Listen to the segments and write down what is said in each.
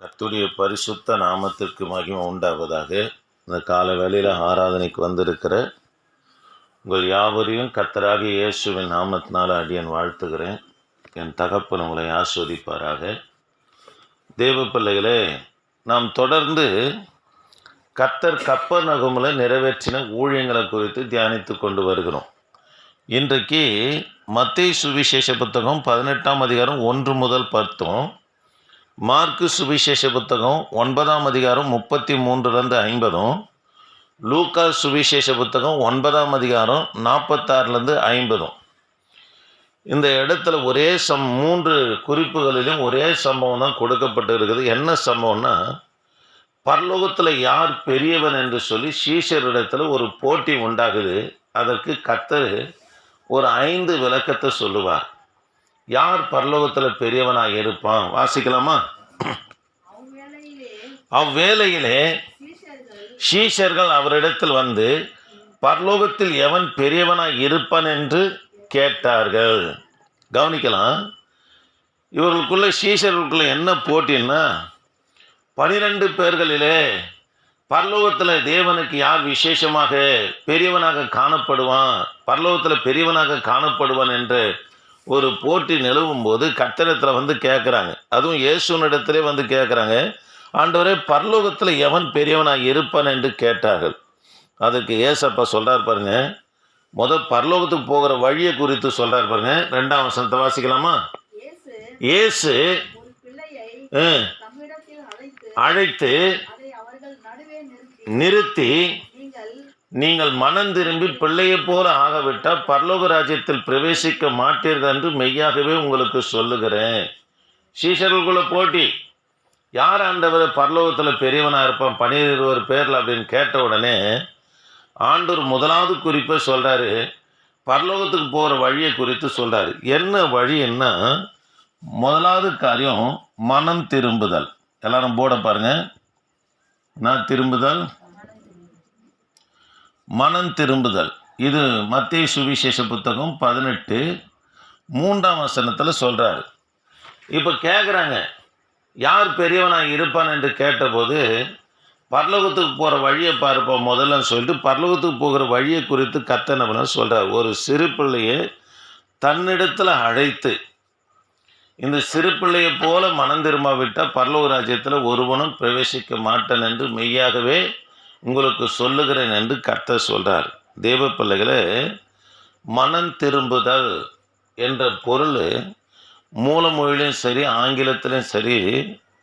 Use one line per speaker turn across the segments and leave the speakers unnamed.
கத்துடைய பரிசுத்த நாமத்திற்கு மகிமை உண்டாவதாக. இந்த கால வேளையில் ஆராதனைக்கு வந்திருக்கிற உங்கள் யாவரையும் கத்தராக இயேசுவின் நாமத்தினால அடியன் வாழ்த்துகிறேன். என் தகப்பன் உங்களை ஆஸ்வதிப்பாராக. தேவ பிள்ளைகளே நாம் தொடர்ந்து கத்தர் கப்பர் நகமில் நிறைவேற்றின ஊழியங்களை குறித்து தியானித்து கொண்டு வருகிறோம். இன்றைக்கு மத்திய சுவிசேஷ புத்தகம் பதினெட்டாம் அதிகாரம் ஒன்று முதல் பத்தும் மார்க்கு சுவிசேஷ புத்தகம் ஒன்பதாம் அதிகாரம் முப்பத்தி மூன்றுலேருந்து ஐம்பதும் லூக்கா சுவிசேஷ புத்தகம் ஒன்பதாம் அதிகாரம் நாற்பத்தாறுலேருந்து ஐம்பதும். இந்த இடத்துல ஒரே சம் மூன்று குறிப்புகளிலும் ஒரே சம்பவம் தான் கொடுக்கப்பட்டு இருக்குது என்ன சம்பவம்னா பரலோகத்தில் யார் பெரியவன் என்று சொல்லி சீஷரிடத்தில் ஒரு போட்டி உண்டாகுது. அதற்கு கத்தர் ஒரு ஐந்து விளக்கத்தை சொல்லுவார். யார் பரலோகத்தில் பெரியவனாக இருப்பான்? வாசிக்கலாமா?
அவ்வேளையிலே
ஷீஷர்கள் அவரிடத்தில் வந்து பரலோகத்தில் எவன் பெரியவனாக இருப்பான் என்று கேட்டார்கள். கவனிக்கலாம். இவர்களுக்குள்ள சீஷர்களுக்குள்ள என்ன போட்டின்னா பனிரெண்டு பேர்களிலே பரலோகத்தில் தேவனுக்கு யார் விசேஷமாக பெரியவனாக காணப்படுவான் பரலோகத்தில் பெரியவனாக காணப்படுவான் என்று ஒரு போட்டி நிலவும் போது கட்டடத்தில் வந்து கேட்குறாங்க அதுவும் இயேசுனிடத்திலே வந்து கேட்குறாங்க ஆண்டவரே பரலோகத்தில் எவன் பெரியவனாக இருப்பான் என்று கேட்டார்கள். அதுக்கு ஏசப்பா சொல்கிறார் பாருங்க. முத பரலோகத்துக்கு போகிற வழியை குறித்து சொல்கிறார் பாருங்க. ரெண்டாம் வசனத்தை வாசிக்கலாமா?
தம்மிடத்தில் அழைத்து நிறுத்தி நீங்கள்
மனம் திரும்பி பிள்ளையைப் போல ஆகவிட்டால் பரலோக ராஜ்யத்தில் பிரவேசிக்க மாட்டீர்கள் என்று மெய்யாகவே உங்களுக்கு சொல்லுகிறேன். சீஷர்களுக்குள்ள போட்டி. யார் ஆண்டவர் பரலோகத்தில் பெரியவனாக இருப்பான்? பன்னிரு பேரில் அப்படின்னு கேட்ட உடனே ஆண்டவர் முதலாவது குறிப்பை சொல்கிறாரு பரலோகத்துக்கு போகிற வழியை குறித்து சொல்கிறாரு என்ன வழின்னா முதலாவது காரியம் மனம் திரும்புதல். எல்லாரும் போட பாருங்கள் நான் திரும்புதல். மனம் திரும்புதல். இது மத்திய சுவிசேஷ புத்தகம் பதினெட்டு மூன்றாம் வசனத்தில் சொல்கிறாரு இப்போ கேட்குறாங்க யார் பெரியவனாக இருப்பான்? என்று கேட்டபோது பரலோகத்துக்கு போகிற வழியை பார்ப்போம். முதல்ல சொல்லிட்டு பரலோகத்துக்கு போகிற வழியை குறித்து கத்தனவன சொல்கிறார் ஒரு சிறு பிள்ளையை தன்னிடத்தில் அழைத்து இந்த சிறு பிள்ளையை போல மனம் திரும்பாவிட்டால் பரலோக ராஜ்யத்தில் ஒருவனும் பிரவேசிக்க மாட்டான் என்று மெய்யாகவே உங்களுக்கு சொல்லுகிறேன் என்று கர்த்தர் சொல்கிறார் தேவ பிள்ளைகளே மனம் திரும்புதல் என்ற பொருள் மூலமொழியிலும் சரி ஆங்கிலத்திலையும் சரி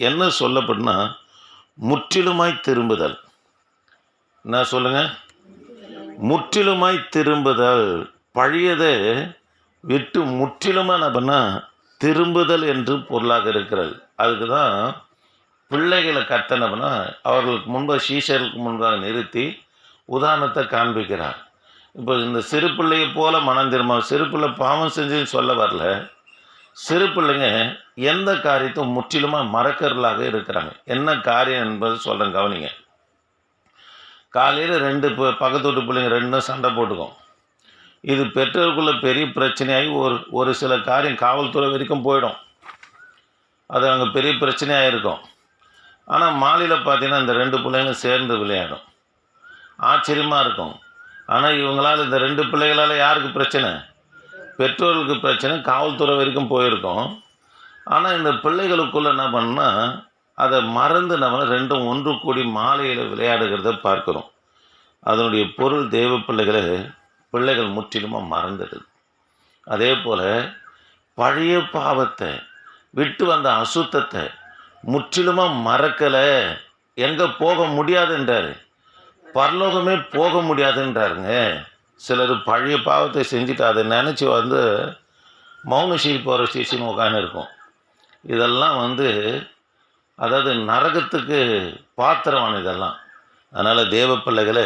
என்ன சொல்லப்படுனா முற்றிலுமாய் திரும்புதல். என்ன சொல்லுங்கள் முற்றிலுமாய் திரும்புதல். பழையதை விட்டு முற்றிலுமாக என்ன பண்ணால் திரும்புதல் என்று பொருளாக இருக்கிறது. அதுக்கு தான் பிள்ளைகளை கத்தனம்னா அவர்களுக்கு முன்பாக சீஷர்களுக்கு முன்பாக நிறுத்தி உதாரணத்தை காண்பிக்கிறார். இப்போ இந்த சிறு பிள்ளையை போல மனம் திரும்ப சிறு பிள்ளை பாவம் செஞ்சுன்னு சொல்ல வரல. சிறு பிள்ளைங்க எந்த காரியத்தையும் முற்றிலுமாக மறக்கறலாக இருக்கிறாங்க. என்ன காரியம் என்பது சொல்கிறேன் கவனிங்க. காலையில் ரெண்டு ப- பக்கத்து வீட்டு பிள்ளைங்க ரெண்டும் சண்டை போட்டுக்கும். இது பெற்றோருக்குள்ளே பெரிய பிரச்சனையாகி ஒரு ஒரு சில காரியம் காவல்துறை வரைக்கும் போயிடும். அது அங்கே பெரிய பிரச்சனையாக இருக்கும் ஆனால் மாலையில் பார்த்தீங்கன்னா இந்த ரெண்டு பிள்ளைங்களும் சேர்ந்து விளையாடும். ஆச்சரியமாக இருக்கும். ஆனால் இவங்களால் இந்த ரெண்டு பிள்ளைகளால் யாருக்கு பிரச்சனை? பெற்றோர்களுக்கு பிரச்சனை காவல்துறை வரைக்கும் போயிருக்கோம். ஆனால் இந்த பிள்ளைகளுக்குள்ளே என்ன பண்ணால் அதை மறந்து நம்ம ரெண்டும் ஒன்று கூடி மாலையில் விளையாடுகிறத பார்க்குறோம். அதனுடைய பொருள் தெய்வ பிள்ளைகளை பிள்ளைகள் முற்றிலுமாக மறந்துடுது. அதே போல் பழைய பாவத்தை விட்டு வந்த அசுத்தத்தை முற்றிலுமாக மறக்கலை. எங்கே போக முடியாதுன்றாரு. பரலோகமே போக முடியாதுன்றாருங்க. சிலர் பழைய பாவத்தை செஞ்சுட்டு அதை நினச்சி வந்து மௌனஷீல் போகிற சீசன் உட்காந்து இருக்கும் இதெல்லாம் வந்து அதாவது நரகத்துக்கு பாத்திரமான இதெல்லாம். அதனால் தேவ பிள்ளைகளை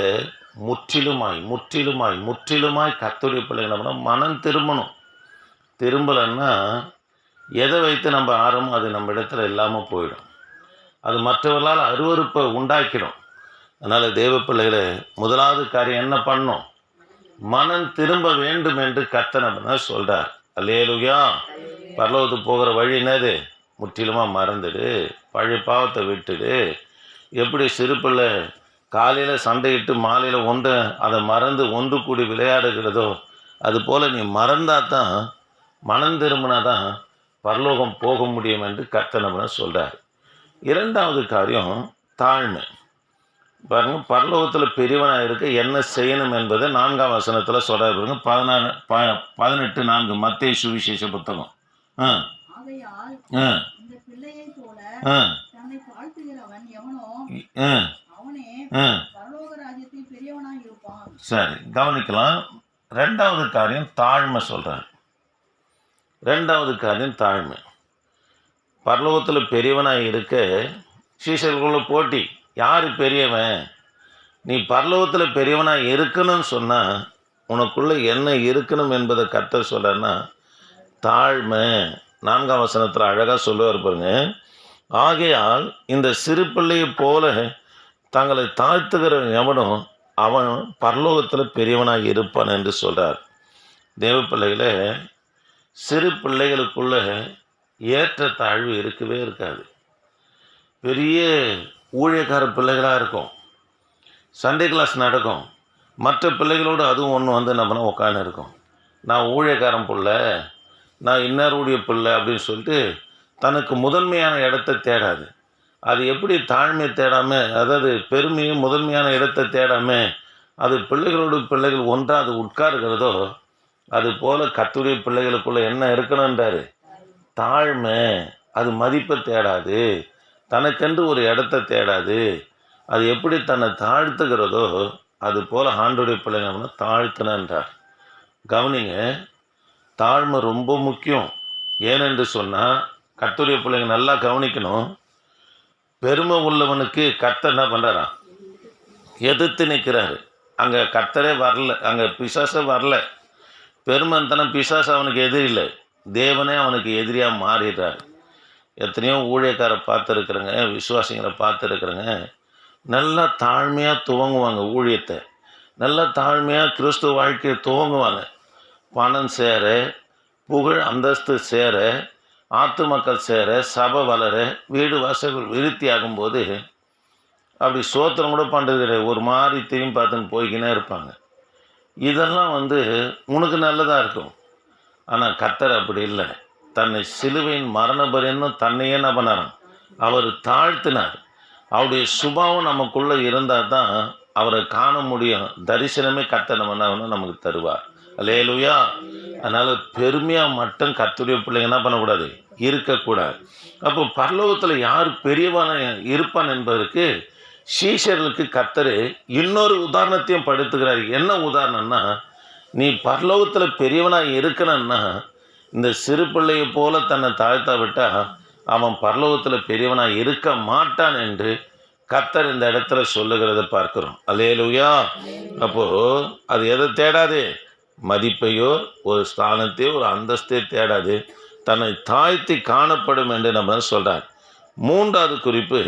முற்றிலுமாய் முற்றிலுமாய் முற்றிலுமாய் கத்துடைய பிள்ளைகளை மனம் திரும்பணும். திரும்பலைன்னா எதை வைத்து நம்ம ஆரம்பம் அது நம்ம இடத்துல இல்லாமல் போயிடும். அது மற்றவர்களால் அருவருப்பை உண்டாக்கிடும். அதனால் தேவ பிள்ளைகளை முதலாவது காரியம் என்ன பண்ணும் மனம் திரும்ப வேண்டும் என்று கர்த்தனை சொல்கிறார் அல்லேலுயா. பரலோகத்துக்கு போகிற வழி என்னது? முற்றிலுமாக மறந்துடு. பழைய பாவத்தை விட்டுடு. எப்படி சிறு பிள்ளை காலையில் சண்டையிட்டு மாலையில் ஒன்று அதை மறந்து ஒன்று கூடி விளையாடுகிறதோ அதுபோல் நீ மறந்தால் தான் மனம் திரும்பினா தான் பரலோகம் போக முடியும் என்று கர்த்தனம்னு சொல்கிறார் இரண்டாவது காரியம் தாழ்மை. பாருங்க பரலோகத்தில் பெரியவனாக இருக்க என்ன செய்யணும் என்பதை நான்காம் வசனத்தில் சொல்கிறார் பாருங்க பதினாறு ப பதினெட்டு நான்கு மத்திய சுவிசேஷ புத்தகம். ஆ. ஆ. ஆ. ஆ. சரி கவனிக்கலாம். ரெண்டாவது காரியம் தாழ்மை சொல்கிறார் ரெண்டாவது காரியம் தாழ்மை. பரலோகத்தில் பெரியவனாக இருக்க சீசர்களுக்குள்ள போட்டி. யார் பெரியவன்? நீ பரலோகத்தில் பெரியவனாக இருக்கணும்னு சொன்னால் உனக்குள்ளே என்ன இருக்கணும் என்பதை கத்த சொல்கிறன்னா தாழ்மை. நான்காம் வசனத்தில் அழகாக சொல்லுவார் பாருங்க. ஆகையால் இந்த சிறு பிள்ளையை போல தங்களை தாழ்த்துகிற எவனும் அவன் பரலோகத்தில் பெரியவனாக இருப்பான் என்று சொல்கிறார் தேவ பிள்ளைகளை சிறு பிள்ளைகளுக்குள்ள ஏற்ற தாழ்வு இருக்கவே இருக்காது. பெரிய ஊழியக்கார பிள்ளைகளாக இருக்கும். சண்டே கிளாஸ் நடக்கும். மற்ற பிள்ளைகளோடு அதுவும் ஒன்று வந்து நம்ம உட்காந்து இருக்கும். நான் ஊழியக்காரன் பிள்ளை நான் இன்னருடைய பிள்ளை அப்படின்னு சொல்லிட்டு தனக்கு முதன்மையான இடத்தை தேடாது. அது எப்படி தாழ்மை தேடாமல் அதாவது பெருமையும் முதன்மையான இடத்தை தேடாமல் அது பிள்ளைகளோடு பிள்ளைகள் ஒன்றாக அது உட்காருகிறதோ அது போல் கத்துடைய பிள்ளைகளுக்குள்ள என்ன இருக்கணுன்றாரு தாழ்மை. அது மதிப்பை தேடாது. தனக்கென்று ஒரு இடத்த தேடாது. அது எப்படி தன்னை தாழ்த்துகிறதோ அது போல் ஆண்டுடைய பிள்ளைங்க தாழ்த்தினார் கவனிங்க தாழ்மை ரொம்ப முக்கியம். ஏனென்று சொன்னால் கத்துடைய பிள்ளைங்க நல்லா கவனிக்கணும். பெருமை உள்ளவனுக்கு கர்த்தர் என்ன பண்ணுறான் எதிர்த்து நிற்கிறாரு அங்கே கத்தரே வரல. அங்கே பிசாசே வரல. பெருமந்தனம் பிசாஸ் அவனுக்கு எதிரி இல்லை. தேவனே அவனுக்கு எதிரியாக மாறிடுறார். எத்தனையோ ஊழியக்காரை பார்த்துருக்குறேங்க விசுவாசிங்களை பார்த்துருக்குறேங்க. நல்லா தாழ்மையாக துவங்குவாங்க ஊழியத்தை. நல்லா தாழ்மையாக கிறிஸ்துவ வாழ்க்கையை துவங்குவாங்க. பணம் சேர புகழ் அந்தஸ்து சேர ஆத்து மக்கள் சேர சபை வளர வீடு வாசல் விருத்தி ஆகும்போது அப்படி சோத்திரம் கூட பண்ணுறது கிடையாது ஒரு மாதிரி திரும்பி பார்த்துன்னு போய்க்கினே இருப்பாங்க. இதெல்லாம் வந்து உனக்கு நல்லதாக இருக்கும். ஆனால் கத்தர் அப்படி இல்லை. தன்னை சிலுவையின் மரணபரின்னு தன்னையே என்ன அவர் தாழ்த்தினார். அவருடைய சுபாவம் நமக்குள்ளே இருந்தால் தான் அவரை காண முடியும். தரிசனமே கத்தை நம்ம நமக்கு தருவார். அலேலுயா அதனால் பெருமையாக மட்டும் கத்துடைய பிள்ளைங்க என்ன பண்ணக்கூடாது? இருக்கக்கூடாது. அப்போ பரலோகத்தில் யார் பெரியவான இருப்பான் என்பதற்கு சீஷர்களுக்கு கத்தர் இன்னொரு உதாரணத்தையும் படுத்துகிறார். என்ன உதாரணம்னா நீ பரலோகத்தில் பெரியவனாக இருக்கணும்னா இந்த சிறு பிள்ளையை போல தன்னை தாழ்த்தா விட்டால் அவன் பரலோகத்தில் பெரியவனாக இருக்க மாட்டான் என்று கத்தர் இந்த இடத்துல சொல்லுகிறத பார்க்கிறோம். அல்லேலுயா. அப்போது அது எதை தேடாது? மதிப்பையோ ஒரு ஸ்தானத்தையோ ஒரு அந்தஸ்தையோ தேடாது. தன்னை தாழ்த்தி காணப்படும் என்று நம்ம சொல்கிறார் மூன்றாவது குறிப்பு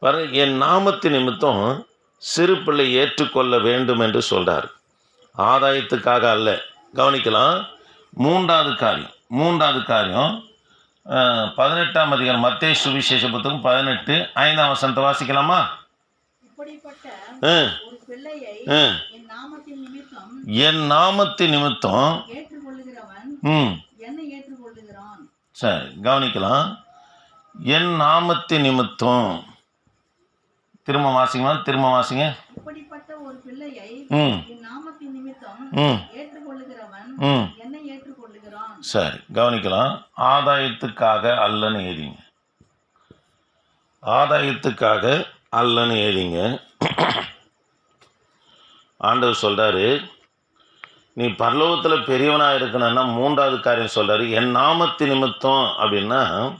பாருங்க என் நாமத்து நிமித்தம் சிறு பிள்ளை ஏற்றுக்கொள்ள வேண்டும் என்று சொல்கிறார் ஆதாயத்துக்காக அல்ல. கவனிக்கலாம். மூன்றாவது காரியம். மூன்றாவது காரியம் பதினெட்டாம் அதிகாரம் மத்திய சுவிசேஷ புத்தகம் பதினெட்டு ஐந்தாம் வசனத்தை வாசிக்கலாமா.
என்
நாமத்து நிமித்தம் ம். சரி கவனிக்கலாம். என் நாமத்து நிமித்தம் திரும்ப வாசிங்க திரும்ப வாசிங்க. ம். ம். ம். சரி கவனிக்கலாம். ஆதாயத்துக்காக அல்லன்னு எழுதிங்க. ஆதாயத்துக்காக அல்லன்னு எழுதிங்க. ஆண்டவர் சொல்கிறாரு நீ பரலோகத்தில் பெரியவனாக இருக்கணும்னா மூன்றாவது காரியம் சொல்கிறாரு என் நாமத்து நிமித்தம் அப்படின்னா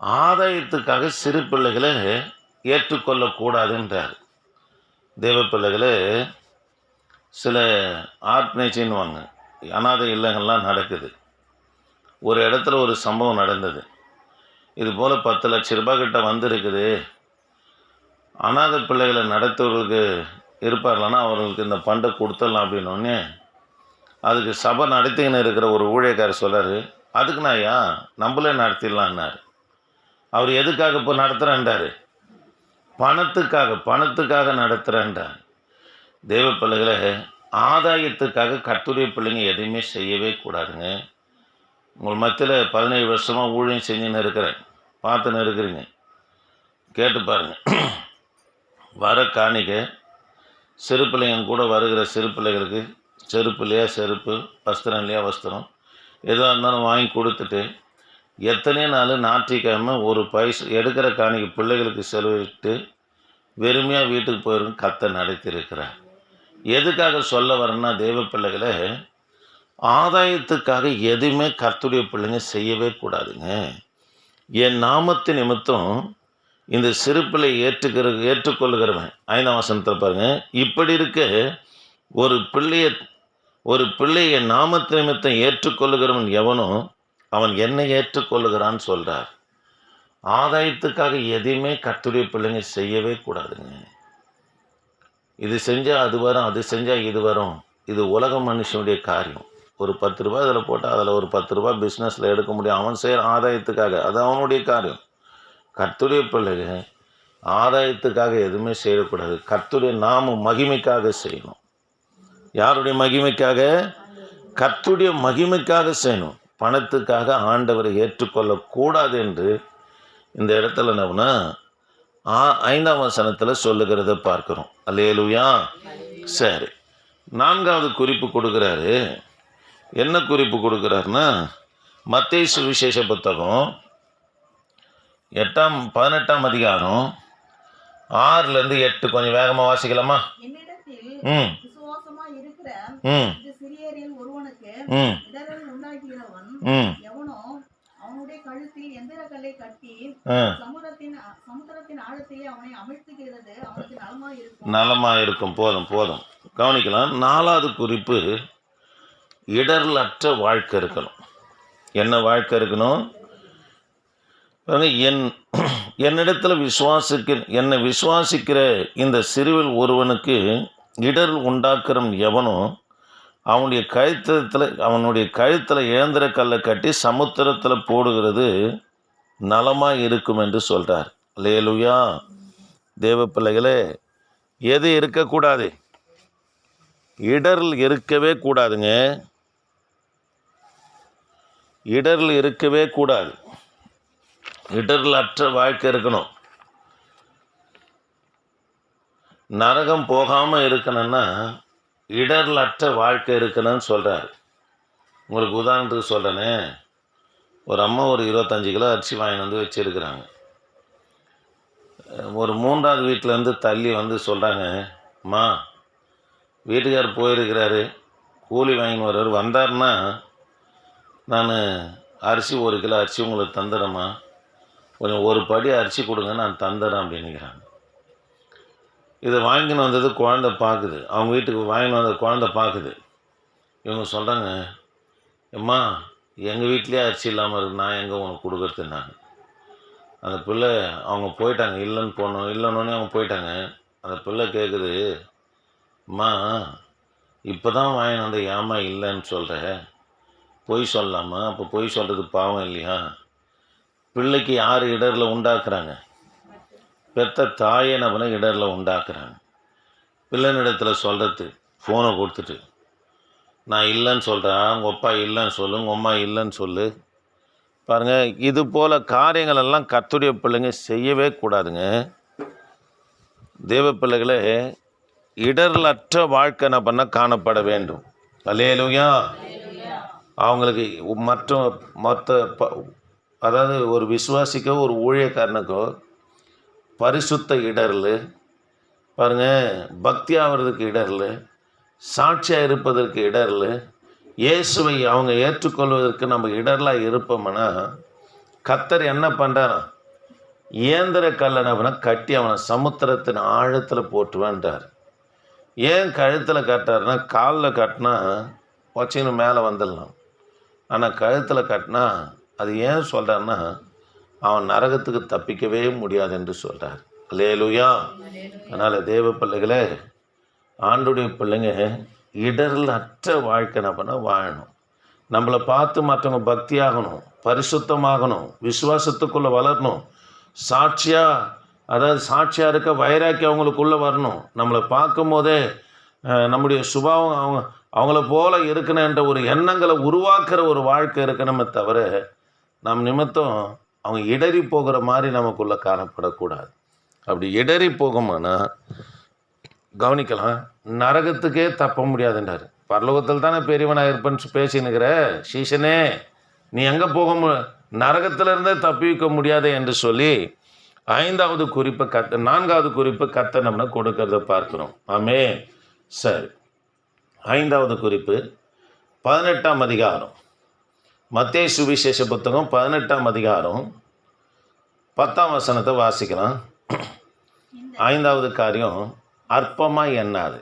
ஆதாயத்துக்காக சிறு பிள்ளைகளை ஏற்றுக்கொள்ளக்கூடாதுன்றார். தேவ பிள்ளைகளை சில ஆர்ட்னேஜின்வாங்க அனாதை இல்லங்கள்லாம் நடக்குது. ஒரு இடத்துல ஒரு சம்பவம் நடந்தது. இது போல் பத்து லட்ச ரூபாய் கிட்ட வந்திருக்குது. அனாதை பிள்ளைகளை நடத்துவர்களுக்கு இருப்பார்களானா அவர்களுக்கு இந்த பண்டை கொடுத்துடலாம் அப்படின்னோடனே அதுக்கு சபை நடத்திக்கின்னு இருக்கிற ஒரு ஊழியக்காரர் சொல்கிறார் அதுக்கு நான் ஐயா நம்மளே நடத்திடலான்னாரு அவர் எதுக்காக இப்போ நடத்துகிறேன்றார் பணத்துக்காக பணத்துக்காக நடத்துகிறேன்டா தேவ பிள்ளைகளை ஆதாயத்துக்காக கர்த்தருடைய பிள்ளைங்க எதையுமே செய்யவே கூடாதுங்க. உங்கள் மத்தியில் பதினேழு வருஷமாக ஊழியம் செஞ்சுன்னு இருக்கிறேன் பார்த்துன்னு இருக்கிறீங்க கேட்டு பாருங்கள் வர காணிக்க சிறு பிள்ளைங்க கூட வருகிற சிறு பிள்ளைகளுக்கு செருப்பு இல்லையா செருப்பு வஸ்திரம் இல்லையா வஸ்திரம் எதாக இருந்தாலும் வாங்கி கொடுத்துட்டு எத்தனை நாள் ஞாயிற்றுக்கிழமை ஒரு பைசா எடுக்கிற காணிக்கு பிள்ளைகளுக்கு செலவிட்டு வெறுமையாக வீட்டுக்கு போயிருந்து கத்தை நடத்தியிருக்கிறார். எதுக்காக சொல்ல வரேன்னா தெய்வ பிள்ளைகளை ஆதாயத்துக்காக எதுவுமே கத்துடைய பிள்ளைங்க செய்யவே கூடாதுங்க. என் நாமத்து நிமித்தம் இந்த சிறுப்பிலை ஏற்றுக்கிற ஏற்றுக்கொள்கிறவன் ஐந்தாம் வசனத்தில் பாருங்கள் இப்படி இருக்க ஒரு பிள்ளைய ஒரு பிள்ளையை நாமத்து நிமித்தம் ஏற்றுக்கொள்ளுகிறவன் எவனும் அவன் என்னை ஏற்றுக்கொள்ளுகிறான்னு சொல்கிறார் ஆதாயத்துக்காக எதையுமே கத்துடைய பிள்ளைங்க செய்யவே கூடாதுங்க. இது செஞ்சால் அது வரும் அது செஞ்சால் இது வரும். இது உலக மனுஷனுடைய காரியம். ஒரு பத்து ரூபாய் அதில் போட்டால் அதில் ஒரு பத்து ரூபாய் பிஸ்னஸில் எடுக்க முடியும். அவன் செய்கிற ஆதாயத்துக்காக அது அவனுடைய காரியம். கத்துடைய பிள்ளைங்க ஆதாயத்துக்காக எதுவுமே செய்யக்கூடாது. கத்துடைய நாம மகிமைக்காக செய்யணும். யாருடைய மகிமைக்காக? கத்துடைய மகிமைக்காக செய்யணும். பணத்துக்காக ஆண்டவரை ஏற்றுக்கொள்ளக்கூடாது என்று இந்த இடத்துல என்னன்னா ஆ ஐந்தாம் வசனத்தில் சொல்லுகிறத பார்க்குறோம். அல்லேலுயா. சரி. நான்காவது குறிப்பு கொடுக்குறாரு. என்ன குறிப்பு கொடுக்குறாருன்னா மத்தேயு சுவிசேஷ புத்தகம் எட்டாம் பதினெட்டாம் அதிகாரம் ஆறுலேருந்து எட்டு. கொஞ்சம் வேகமாக வாசிக்கலாமா? ம். ம். ம்.
எவனோ அவனுடைய கழுத்தில் எந்திர கல்லை கட்டி
ஆ.
சமுத்திரத்தின் சமுத்திரத்தின் ஆழத்திலே அவனை அமிழ்த்துகிறது. அவனுக்கு நலமா இருக்கும்.
நலமாக இருக்கும். போதும் போதும். கவனிக்கலாம். நாலாவது குறிப்பு இடர்லற்ற வாழ்க்கை இருக்கணும். என்ன வாழ்க்கை இருக்கணும்? என் என்னிடத்தில் விசுவாசிக்க என்னை விசுவாசிக்கிற இந்த சிறுவில் ஒருவனுக்கு இடர் உண்டாக்குறவன் எவனோ அவனுடைய கழுத்தத்தில் அவனுடைய கழுத்தில் இழந்திர கல்லை கட்டி சமுத்திரத்தில் போடுகிறது நலமாக இருக்கும் என்று சொல்கிறார் லேலுயா தேவ பிள்ளைகளே எது இருக்கக்கூடாது? இடரில் இருக்கவே கூடாதுங்க. இடரில் இருக்கவே கூடாது. இடரில் அற்ற வாழ்க்கை இருக்கணும். நரகம் போகாமல் இருக்கணும்னா இடர்லற்ற வாழ்க்கை இருக்கணும்னு சொல்கிறார் உங்களுக்கு உதாரணத்துக்கு சொல்கிறேனே ஒரு அம்மா ஒரு இருபத்தஞ்சி கிலோ அரிசி வாங்கிட்டு வந்து வச்சுருக்குறாங்க. ஒரு மூன்றாவது வீட்டிலேருந்து தள்ளி வந்து சொல்கிறாங்க அம்மா வீட்டுக்கார் போயிருக்கிறாரு. கூலி வாங்கின்னு வர்றாரு. வந்தாருன்னா நான் அரிசி ஒரு கிலோ அரிசி உங்களுக்கு தந்துடுறேம்மா. கொஞ்சம் ஒரு படி அரிசி கொடுங்க நான் தந்துடுறேன் அப்படின்னுக்கிறாங்க. இதை வாங்கின்னு வந்தது குழந்த பார்க்குது. அவங்க வீட்டுக்கு வாங்கின்னு வந்த குழந்த பார்க்குது. இவங்க சொல்கிறாங்க அம்மா எங்கள் வீட்லேயே அரிசி இல்லாமல் இருக்கு. நான் எங்கே உனக்கு கொடுக்குறது? நான். அந்த பிள்ளை அவங்க போயிட்டாங்க. இல்லைன்னு போனோம். இல்லைன்னொன்னே அவங்க போயிட்டாங்க. அந்த பிள்ளை கேட்குது அம்மா இப்போ தான் வாங்கிட்டு வந்த ஏமா இல்லைன்னு சொல்கிற பொய் சொல்லாமா அப்போ பொய் சொல்கிறது பாவம் இல்லையா? பிள்ளைக்கு யார் இடரில் உண்டாக்குறாங்க? பெத்த தாயை நம்மளை இடரில் உண்டாக்குறாங்க பிள்ளைனிடத்தில் சொல்கிறது ஃபோனை கொடுத்துட்டு நான் இல்லைன்னு சொல்கிறேன் உங்கள் அப்பா இல்லைன்னு சொல்லு உங்கள் அம்மா இல்லைன்னு சொல்லு. பாருங்கள் இது போல் காரியங்கள் எல்லாம் பிள்ளைங்க செய்யவே கூடாதுங்க. தேவ பிள்ளைகளே இடர்லற்ற வாழ்க்கை என்ன பண்ணால் காணப்பட வேண்டும். அல்லேலூயா. அவங்களுக்கு மற்ற மற்ற ப- அதாவது ஒரு விசுவாசிக்கோ ஒரு ஊழியக்காரனுக்கோ பரிசுத்த இடரில். பாருங்கள் பக்தி ஆகிறதுக்கு இடர்ல. சாட்சியாக இருப்பதற்கு இடர்ல. இயேசுவை அவங்க ஏற்றுக்கொள்வதற்கு நம்ம இடர்லாம் இருப்போம்னா கத்தர் என்ன பண்ணுறாராம் இயந்திர கல்லணவனை கட்டி அவனை சமுத்திரத்தின் ஆழத்தில் போட்டுவேன்றார். ஏன் கழுத்தில் கட்டாருன்னா காலில் கட்டினா வச்சின்னு மேலே வந்துடலாம். ஆனால் கழுத்தில் கட்டினா அது ஏன் சொல்கிறாருன்னா அவன் நரகத்துக்கு தப்பிக்கவே முடியாது என்று சொல்கிறார் லேலுயா அதனால் தேவ பிள்ளைகளே ஆண்டுடைய பிள்ளைங்க இடரில் அற்ற வாழ்க்கை நம்ம வாழணும். நம்மளை பார்த்து மற்றவங்க பக்தியாகணும் பரிசுத்தமாகணும் விசுவாசத்துக்குள்ளே வளரணும். சாட்சியாக அதாவது சாட்சியாக இருக்க வைராக்கி அவங்களுக்குள்ளே வரணும். நம்மளை பார்க்கும் போதே நம்முடைய சுபாவம் அவங்க அவங்கள போல இருக்கணுன்ற ஒரு எண்ணங்களை உருவாக்குற ஒரு வாழ்க்கை இருக்கணுமே தவிர நம் நிமித்தம் அவங்க இடறி போகிற மாதிரி நமக்குள்ளே காணப்படக்கூடாது. அப்படி இடறி போகுமானா கவனிக்கலாம். நரகத்துக்கே தப்ப முடியாதுன்றார். பரலோகத்தில் தானே பெரியவனாக இருப்பேன்னு பேசினுக்கிற சீசனே நீ எங்கே போக மு நரகத்திலிருந்தே தப்பிக்க முடியாது என்று சொல்லி ஐந்தாவது குறிப்பை கத்த நான்காவது குறிப்பை கத்த நம்ம கொடுக்கறத பார்க்குறோம். ஆமே சரி. ஐந்தாவது குறிப்பு பதினெட்டாம் அதிகாரம். மத்தேயு சுவிசேஷ புத்தகம் பதினெட்டாம் அதிகாரம் பத்தாம் வசனத்தை வாசிக்கலாம். ஐந்தாவது காரியம் அற்பமாக எண்ணாது.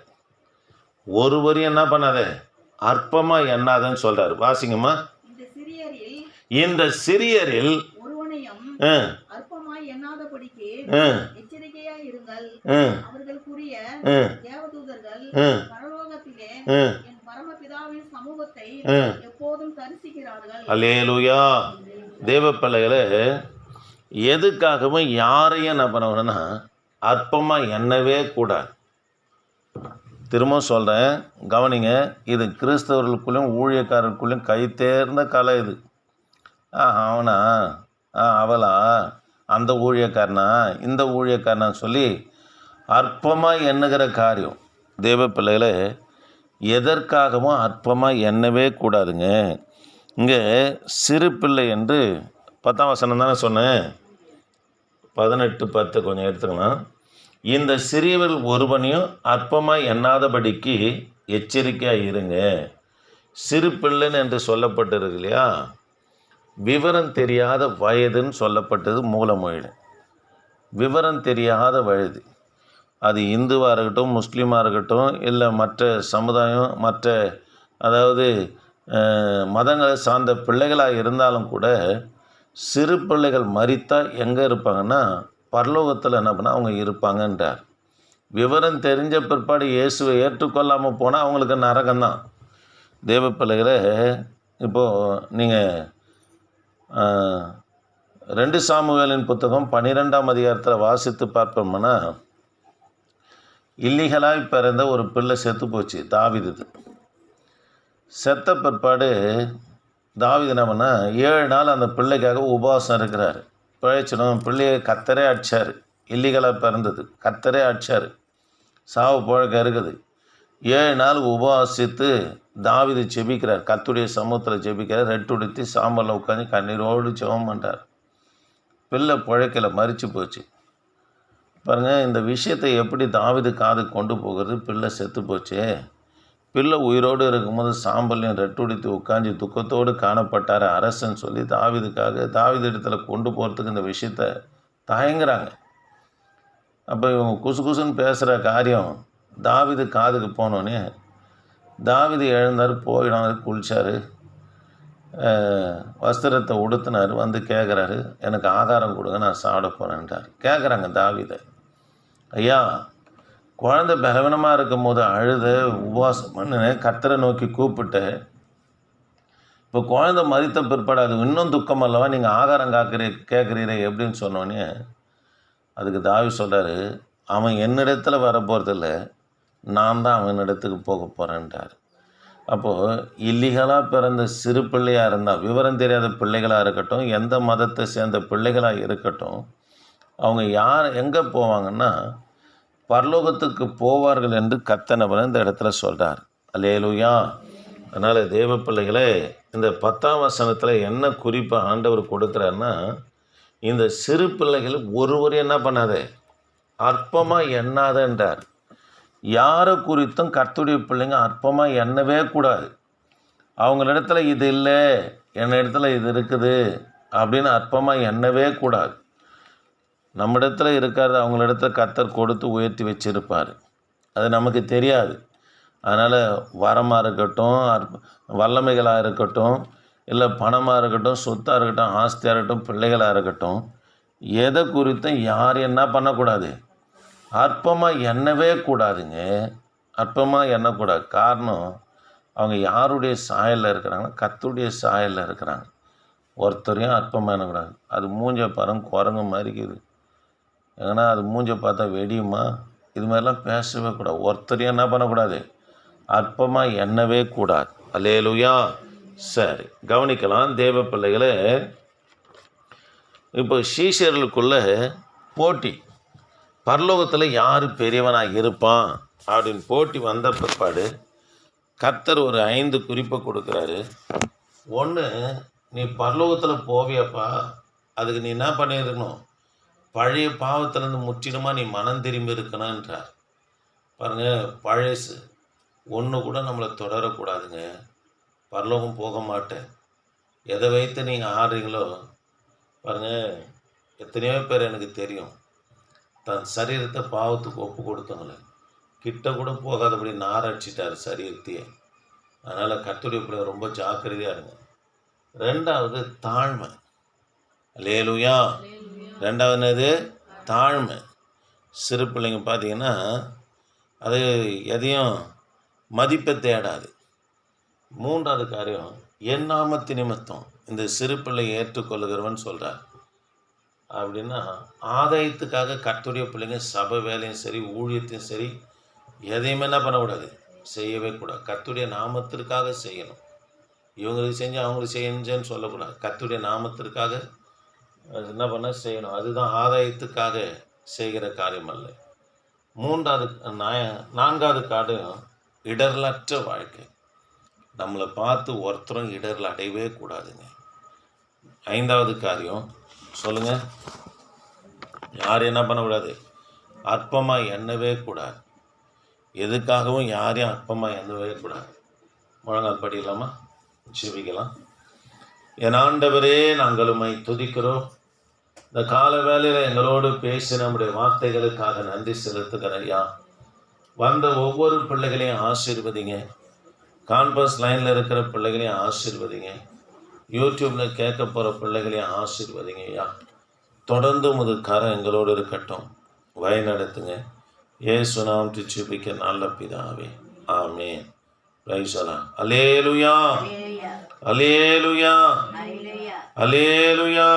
ஒருவரையும் என்ன பண்ணாத? அற்பமாக எண்ணாதன்னு சொல்கிறாரு வாசிங்கம்மா.
இந்த சிறியரில் எச்சரிக்கையாய் இருங்கள்.
அல்லேலூயா. தேவ பிள்ளைகளே எதுக்காகவும் யாரையும் என்ன பண்ணணும்னா அற்பமாக எண்ணவே கூடாது. திரும்ப சொல்கிறேன் கவனிங்க இது கிறிஸ்தவர்களுக்குள்ளேயும் ஊழியக்காரர்களுக்குள்ளேயும் கை தேர்ந்த கலை இது. ஆ அவனா? ஆ அவளா? அந்த ஊழியக்காரனா? இந்த ஊழியக்காரனா சொல்லி அற்பமாக எண்ணுகிற காரியம். தேவ பிள்ளைகளே எதற்காகவும் அற்பமாக எண்ணவே கூடாதுங்க. இங்கே சிறு பிள்ளை என்று பத்தாம் வசனம் தானே சொன்னேன் பதினெட்டு பத்து கொஞ்சம் எடுத்துக்கலாம். இந்த சிறியவர் ஒருவனையும் அற்பமாக எண்ணாதபடிக்கு எச்சரிக்கையாக இருங்க. சிறு பிள்ளைன்னு என்று சொல்லப்பட்டிருக்கு இல்லையா? விவரம் தெரியாத வயதுன்னு சொல்லப்பட்டது மூலமொழி விவரம் தெரியாத வயது. அது இந்துவாக இருக்கட்டும் முஸ்லீமாக இருக்கட்டும் இல்லை மற்ற சமுதாயம் மற்ற அதாவது மதங்களை சார்ந்த பிள்ளைகளாக இருந்தாலும் கூட சிறு பிள்ளைகள் மறித்தா எங்கே இருப்பாங்கன்னா பரலோகத்தில் என்ன பண்ணால் அவங்க இருப்பாங்கன்றார். விவரம் தெரிஞ்ச பிற்பாடு இயேசுவை ஏற்றுக்கொள்ளாமல் போனால் அவங்களுக்கு நரகம்தான். தேவ பிள்ளைகளை இப்போது நீங்கள் ரெண்டு சாமுவேலின் புத்தகம் பன்னிரெண்டாம் அதிகாரத்தில் வாசித்து பார்ப்போம்னா இல்லீகலாக பிறந்த ஒரு பிள்ளை செத்து போச்சு தாவிதுது செத்த பிற்பாடு தாவிது என்ன ஏழு நாள் அந்த பிள்ளைக்காக உபவாசம் இருக்கிறார். பிழைச்சிடும் பிள்ளையை கத்தரே அடிச்சார். இல்லீகலாக பிறந்தது கத்தரே அடிச்சார். சாவு புழக்க இருக்குது. ஏழு நாள் உபவாசித்து தாவிது செபிக்கிறார் கத்துடைய சமூகத்தில் செபிக்கிறார் ரெட்டுடுத்தி சாம்பலில் உட்காந்து கண்ணீரோடு ஜெபம் பண்ணுறார் பிள்ளை புழைக்கல மறித்து போச்சு. பாருங்கள் இந்த விஷயத்தை எப்படி தாவிது காது கொண்டு போகிறது பிள்ளை செத்து போச்சே. பிள்ளை உயிரோடு இருக்கும்போது சாம்பல்லையும் ரெட்டுடித்து உட்காந்து துக்கத்தோடு காணப்பட்டார் அரசன் சொல்லி தாவிதுக்காக தாவிது இடத்துல கொண்டு போகிறதுக்கு இந்த விஷயத்த தயங்குறாங்க. அப்போ இவங்க குசு குசுன்னு பேசுகிற காரியம் தாவிது காதுக்கு போனோன்னே தாவிது எழுந்தார் போயிடாரு குளிச்சார். வஸ்திரத்தை உடுத்தினார் வந்து கேட்குறாரு எனக்கு ஆகாரம் கொடுங்க நான் சாப்பிட போகிறேன்ட்டார் கேட்குறாங்க தாவிதை. ஐயா குழந்த பலவீனமாக இருக்கும் போது அழுத உபவாசம் பண்ணினேன் கத்தரை நோக்கி கூப்பிட்டு இப்போ குழந்த மதித்த பிற்பாடு அது இன்னும் துக்கம் அல்லவா? நீங்கள் ஆகாரம் காக்கிறீ கேட்குறீரே எப்படின்னு சொன்னோன்னே அதுக்கு தாவி சொல்கிறாரு அவன் என்னிடத்தில் வர போகிறதில்ல நான் தான் அவனிடத்துக்கு போக போகிறேன்ட்டார் அப்போது இல்லீகலாக பிறந்த சிறு பிள்ளையாக இருந்தால் விவரம் தெரியாத பிள்ளைகளாக இருக்கட்டும் எந்த மதத்தை சேர்ந்த பிள்ளைகளாக இருக்கட்டும் அவங்க யார் எங்கே போவாங்கன்னா பரலோகத்துக்கு போவார்கள் என்று கத்தனவன் இந்த இடத்துல சொல்கிறார் அல்லேலூயா. அதனால் தேவ பிள்ளைகளே இந்த பத்தாம் வசனத்தில் என்ன குறிப்பாக ஆண்டவர் கொடுக்குறாருன்னா இந்த சிறு பிள்ளைகள் ஒருவர் என்ன பண்ணாதே அற்பமாக எண்ணாதன்றார் யாரை குறித்தும் கர்த்துடைய பிள்ளைங்க அற்பமாக எண்ணவே கூடாது. அவங்களிடத்துல இது இல்லை என்ன இடத்துல இது இருக்குது அப்படின்னு அற்பமாக எண்ணவே கூடாது. நம்மிடத்தில் இருக்கிறத அவங்களிடத்தில் கத்தர் கொடுத்து உயர்த்தி வச்சுருப்பார். அது நமக்கு தெரியாது. அதனால் வரமாக இருக்கட்டும் அற்ப வல்லமைகளாக இருக்கட்டும் இல்லை பணமாக இருக்கட்டும் சொத்தாக இருக்கட்டும் ஆஸ்தியாக இருக்கட்டும் பிள்ளைகளாக இருக்கட்டும் எதை குறித்தும் யார் என்ன பண்ணக்கூடாது? அற்பமாக எண்ணவே கூடாதுங்க. அற்பமாக எண்ணக்கூடாது. காரணம் அவங்க யாருடைய சாயலில் இருக்கிறாங்கன்னா கத்துடைய சாயலில் இருக்கிறாங்க. ஒருத்தரையும் அற்பமாக எண்ணக்கூடாது. அது மூஞ்ச பரம் குரங்கு மாதிரி இருக்குது. ஏன்னா அது மூஞ்ச பார்த்தா வெடியுமா? இது மாதிரிலாம் பேசவே கூடாது. ஒருத்தரையும் என்ன பண்ணக்கூடாது? அற்பமாக எண்ணவே கூடாது. அலேலுயா சரி கவனிக்கலாம். தேவ பிள்ளைகளே இப்போ சீஷர்களுக்குள்ள போட்டி. பரலோகத்தில் யார் பெரியவனாக இருப்பான்? அப்படின்னு போட்டி வந்த பிற்பாடு கர்த்தர் ஒரு ஐந்து குறிப்பை கொடுக்குறாரு. ஒன்று நீ பரலோகத்தில் போவியப்பா. அதுக்கு நீ என்ன பண்ணியிருக்கணும்? பழைய பாவத்திலேருந்து முற்றிலுமாக நீ மனம் திரும்பி இருக்கணுன்றார் பாருங்க பழசு ஒன்று கூட நம்மளை தொடரக்கூடாதுங்க. பரலோகம் போக மாட்டேன். எதை வைத்து நீங்கள் ஆடுறீங்களோ பாருங்கள் எத்தனையோ பேர் எனக்கு தெரியும். தன் சரீரத்தை பாவத்துக்கு ஒப்பு கொடுத்தவங்கள. கிட்ட கூட போகாதபடி நாரடிச்சிட்டார் சரீரத்தையே. அதனால் கத்துடைய பிள்ளை ரொம்ப ஜாக்கிரதையாக இருங்க. ரெண்டாவது தாழ்மை. லேலுயா ரெண்டாவது என்னது தாழ்மை. சிறு பிள்ளைங்க பார்த்தீங்கன்னா அது எதையும் மதிப்பை தேடாது. மூன்றாவது காரியம் என் நாமத்து நிமித்தம். இந்த சிறு பிள்ளை ஏற்றுக்கொள்ளுகிறவன் சொல்கிறார் அப்படின்னா ஆதாயத்துக்காக கத்துடைய பிள்ளைங்க சபை வேலையும் சரி ஊழியத்தையும் சரி எதையுமே என்ன பண்ணக்கூடாது. செய்யவே கூடாது. கத்துடைய நாமத்திற்காக செய்யணும். இவங்களுக்கு செஞ்சு அவங்களுக்கு செஞ்சேன்னு சொல்லக்கூடாது. கத்துடைய நாமத்திற்காக அது என்ன பண்ண செய்யணும்? அதுதான் ஆதாயத்துக்காக செய்கிற காரியம் அல்ல மூன்றாவது நாய- நான்காவது காடும் இடர்லற்ற வாழ்க்கை. நம்மளை பார்த்து ஒருத்தரும் இடரில் அடையவே கூடாதுங்க. ஐந்தாவது காரியம் சொல்லுங்க. யாரும் என்ன பண்ணக்கூடாது? அற்பமாக எண்ணவே கூடாது. எதுக்காகவும் யாரையும் அற்பமாக எண்ணவே கூடாது. முழங்கால் படிக்கலாமா? ஜீவிக்கலாம் என் ஆண்டவரே நாங்கள் உம்மை துதிக்கிறோம். இந்த கால வேலையில் எங்களோடு பேசி நம்முடைய வார்த்தைகளுக்காக நன்றி செலுத்துகிறேன் ஐயா. வந்த ஒவ்வொரு பிள்ளைகளையும் ஆசீர்வதிங்க. கான்பஸ் லைனில் இருக்கிற பிள்ளைகளையும் ஆசீர்வதிங்க. யூடியூப்பில் கேட்க போகிற பிள்ளைகளையும் ஆசீர்வதிங்க ஐயா. தொடர்ந்து முது கரம் எங்களோடு இருக்கட்டும். வழி நடத்துங்க. ஏசு நாம் திச்சுபிக்க நல்ல பிதாவே. ஆமே ரைசலா அலேலுயா அலேலுயா. அலேலுயா